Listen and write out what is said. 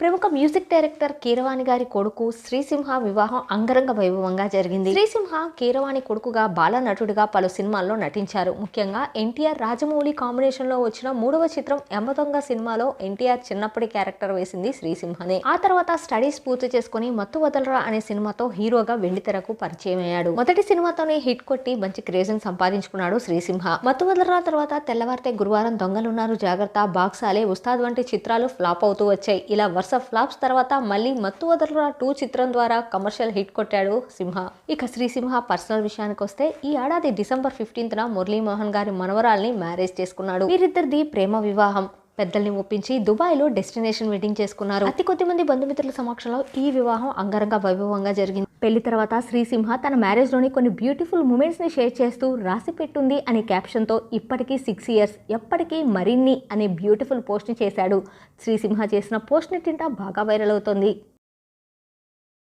ప్రముఖ music director Keeravani గారి కొడుకు శ్రీసింహ వివాహం అంగరంగ వైభవంగా జరిగింది. శ్రీసింహ కీరవాణి కొడుకుగా బాల నటుడిగా పలు సినిమాల్లో నటించారు. ముఖ్యంగా ఎన్టీఆర్ రాజమౌళి కాంబినేషన్లో వచ్చిన మూడవ చిత్రం ఎమ్మదొంగ సినిమాలో ఎన్టీఆర్ చిన్నప్పటి క్యారెక్టర్ వేసింది శ్రీసింహనే. ఆ తర్వాత స్టడీస్ పూర్తి చేసుకుని మత్తు వదలరా అనే సినిమాతో హీరోగా వెండితెరకు పరిచయం అయ్యాడు మొదటి సినిమాతోనే హిట్ కొట్టి మంచి క్రేజ్ సంపాదించుకున్నాడు శ్రీసింహ. మత్తు వదలరా తర్వాత తెల్లవారితే గురువారం దొంగలున్నారు జాగ్రత్త బాక్సాలే ఉస్తాద్ వంటి చిత్రాలు ఫ్లాప్ అవుతూ వచ్చాయి. ఇలా వరుస ఫ్లాప్స్ తర్వాత మళ్ళీ మత్తు వదలరా టూ చిత్రం ద్వారా కమర్షియల్ హిట్ కొట్టాడు సింహ. ఇక శ్రీసింహ పర్సనల్ విషయానికి వస్తే ఈ ఏడాది డిసెంబర్ ఫిఫ్టీన్త్ న మురళీమోహన్ గారి మనవరాల్ని మ్యారేజ్ చేసుకున్నాడు. వీరిద్దరిది ప్రేమ వివాహం. పెద్దల్ని ఒప్పించి దుబాయ్లో డెస్టినేషన్ వెడ్డింగ్ చేసుకున్నారు. అతి కొద్ది మంది బంధుమిత్రుల సమక్షంలో ఈ వివాహం అంగరంగ వైభవంగా జరిగింది. పెళ్ళి తర్వాత శ్రీసింహ తన మ్యారేజ్లోని కొన్ని బ్యూటిఫుల్ మూమెంట్స్ని షేర్ చేస్తూ రాసి పెట్టుంది అనే క్యాప్షన్తో ఇప్పటికీ సిక్స్ ఇయర్స్ ఎప్పటికీ మరిన్ని అనే బ్యూటిఫుల్ పోస్ట్ని చేశాడు. శ్రీసింహ చేసిన పోస్ట్ తింటా బాగా వైరల్ అవుతోంది.